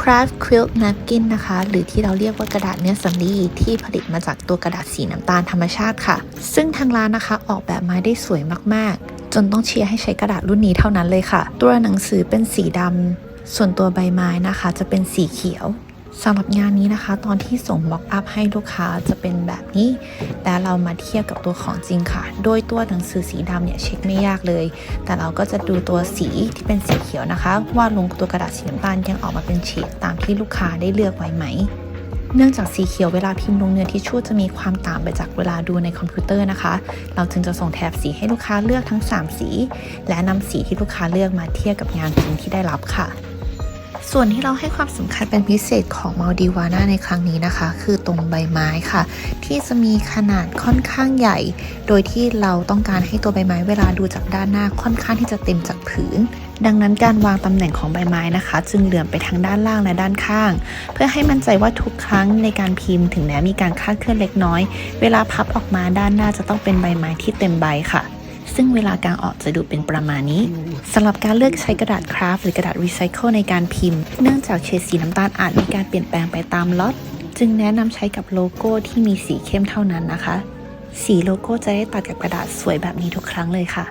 Craft Quilt Napkin นะคะ หรือที่เราเรียกว่ากระดาษเนื้อสำลีที่ผลิตมาจากตัวกระดาษสีน้ำตาลธรรมชาติค่ะ ซึ่งทางร้านนะคะออกแบบมาได้สวยมากๆ จนต้องเชียร์ให้ใช้กระดาษรุ่นนี้เท่านั้นเลยค่ะ ตัวหนังสือเป็นสีดำส่วนตัวใบไม้นะคะจะเป็นสีเขียว สำหรับงานนี้นะคะ ตอนที่ส่งบ็อกอัพให้ลูกค้าจะเป็นแบบนี้ แต่เรามาเทียบกับตัวของจริงค่ะ โดยตัวหนังสือสีดำเนี่ยเช็คไม่ยากเลย แต่เราก็จะดูตัวสีที่เป็นสีเขียวนะคะ ว่าลงตัวกระดาษสีน้ำตาลยังออกมาเป็นเฉดตามที่ลูกค้าได้เลือกไว้ไหมเนื่องจากสีเขียวเวลาพิมพ์ลงเนื้อทิชชู่จะมีความต่างไปจากเวลาดูในคอมพิวเตอร์นะคะ เราจึงจะส่งแถบสีให้ลูกค้าเลือกทั้ง 3 สี และนำสีที่ลูกค้าเลือกมาเทียบกับงานจริงที่ได้รับค่ะ ส่วนที่เราให้ความสำคัญเป็นพิเศษของมัลดิวาน่าในครั้งนี้นะคะ คือตรงใบไม้ค่ะ ที่จะมีขนาดค่อนข้างใหญ่ โดยที่เราต้องการให้ตัวใบไม้เวลาดูจากด้านหน้าค่อนข้างที่จะเต็มจากผืน ดังนั้นการวางตำแหน่งของใบไม้นะคะ จึงเหลื่อมไปทางด้านล่างและด้านข้าง เพื่อให้มั่นใจว่าทุกครั้งในการพิมพ์ถึงแม้มีการคลาดเคลื่อนเล็กน้อย เวลาพับออกมาด้านหน้าจะต้องเป็นใบไม้ที่เต็มใบค่ะ ซึ่งเวลากางออกจะดูเป็นประมาณนี้สำหรับการเลือกใช้กระดาษคราฟหรือกระดาษรีไซเคิลในการพิมพ์ เนื่องจากเฉดสีน้ำตาลอาจมีการเปลี่ยนแปลงไปตามล็อตจึงแนะนำใช้กับโลโก้ที่มีสีเข้มเท่านั้นนะคะ สีโลโก้จะได้ตัดกับกระดาษสวยแบบนี้ทุกครั้งเลยค่ะ